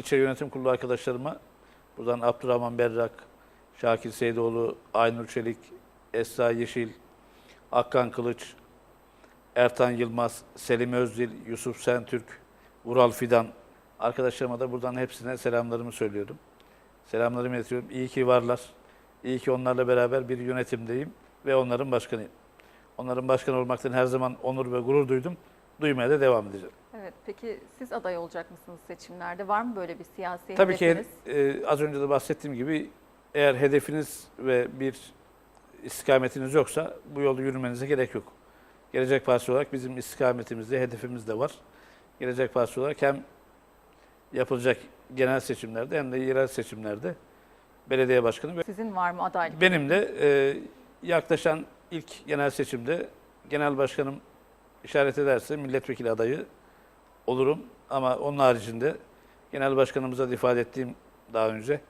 ilçe yönetim kurulu arkadaşlarıma buradan Abdurrahman Berrak, Şakir Seydoğlu, Aynur Çelik, Esra Yeşil, Akkan Kılıç, Ertan Yılmaz, Selim Özdil, Yusuf Sentürk, Vural Fidan arkadaşlarıma da buradan hepsine selamlarımı söylüyorum. Selamlarımı iletiyorum. İyi ki varlar. İyi ki onlarla beraber bir yönetimdeyim ve onların başkanıyım. Onların başkanı olmaktan her zaman onur ve gurur duydum. Duymaya da devam edeceğim. Evet, peki siz aday olacak mısınız seçimlerde? Var mı böyle bir siyasi Tabii ki hedefiniz? e, az önce de bahsettiğim gibi eğer hedefiniz ve bir istikametiniz yoksa bu yolda yürümenize gerek yok. Gelecek Partisi olarak bizim istikametimizde, hedefimiz de var. Gelecek Partisi olarak hem yapılacak genel seçimlerde hem de yerel seçimlerde belediye başkanı Sizin var mı adaylık? benim de e, yaklaşan ilk genel seçimde genel başkanım işaret ederse milletvekili adayı olurum. Ama onun haricinde genel başkanımıza da ifade ettiğim daha önce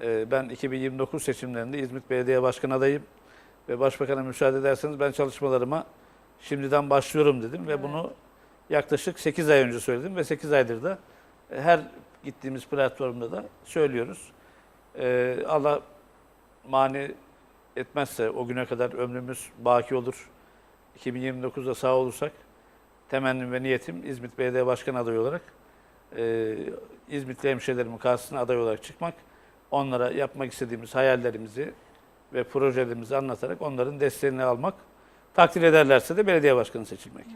e, ben 2029 seçimlerinde İzmit Belediye Başkanı adayım ve başbakana müsaade ederseniz ben çalışmalarıma şimdiden başlıyorum dedim ve Evet. bunu yaklaşık 8 ay önce söyledim ve 8 aydır da e, her gittiğimiz platformda da söylüyoruz. E, Allah mani etmezse o güne kadar ömrümüz baki olur. 2029'da sağ olursak temennim ve niyetim İzmit Belediye Başkanı adayı olarak e, İzmitli hemşehrilerimin karşısına aday olarak çıkmak. Onlara yapmak istediğimiz hayallerimizi ve projelerimizi anlatarak onların desteğini almak. Takdir ederlerse de belediye başkanı seçilmek.